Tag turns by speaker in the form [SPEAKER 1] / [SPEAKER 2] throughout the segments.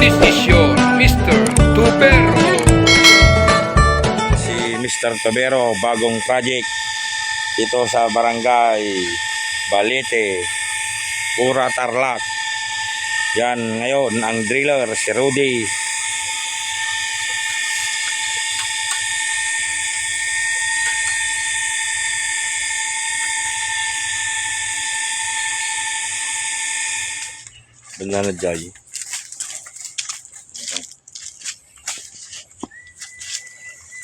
[SPEAKER 1] This is your Mr. Tupero.
[SPEAKER 2] si Mr. Tobero, bagong project dito sa barangay Balete, Pura Tarlac. Yan ngayon ang driller si Rudy. Banana Jai.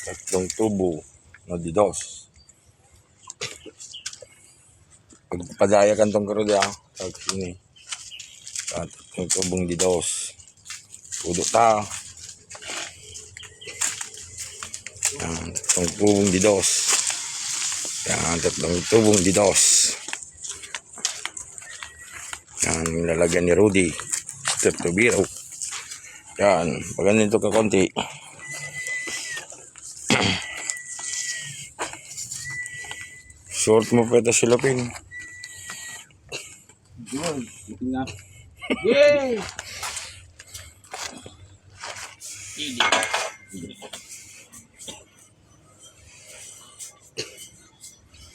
[SPEAKER 2] Tatlong tubo na didos. Pagpadaya kan tong karo dia, tag sini. At tatlong tubong didos. Pudo ta. Yan, tatlong tubong didos. Yan, tatlong tubong didos. Yan, yung lalagyan ni Rudy. Mr. Tobiro. Yan, pag ganito ka konti. Short mo pa ito silapin.
[SPEAKER 3] Yun, nga. Yay!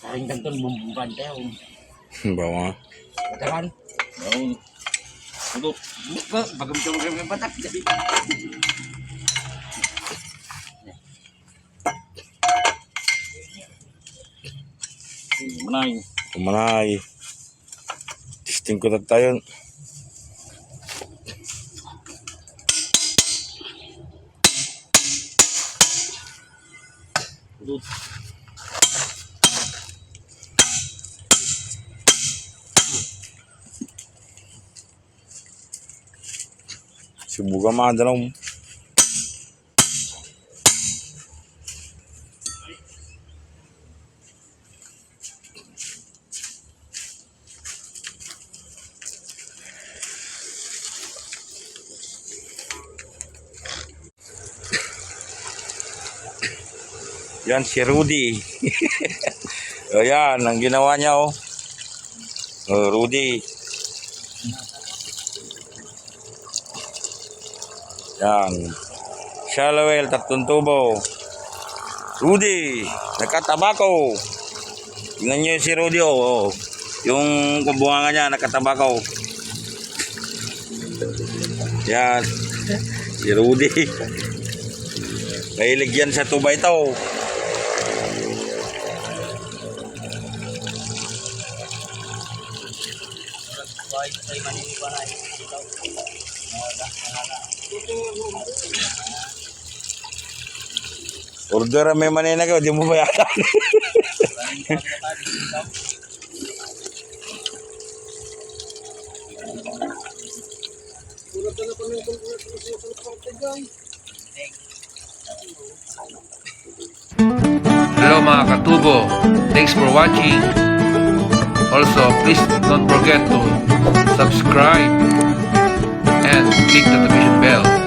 [SPEAKER 3] Karing kanton bumbukan tayo.
[SPEAKER 2] Bawa.
[SPEAKER 3] Katakan. Oo. Udot. Buka, bagam sa mga batak. Manay.
[SPEAKER 2] Kumanay. Testing ko na tayo. Subukan mga dalaw mo. Yan si Rudy. o yan, ang ginawa niya oh. Oh, Rudy. Yan. Shallowell, tatlong tubo. Rudy, nakatabako. Tingnan niyo si Rudy, oh. oh. Yung kumbunga niya, nakatabako. Yan. Si Rudy. Mahilig yan sa tuba ito. Order may manina ka, di mo bayaran.
[SPEAKER 1] Hello mga katubo. Thanks for watching. Also, please don't forget to subscribe and click the notification bell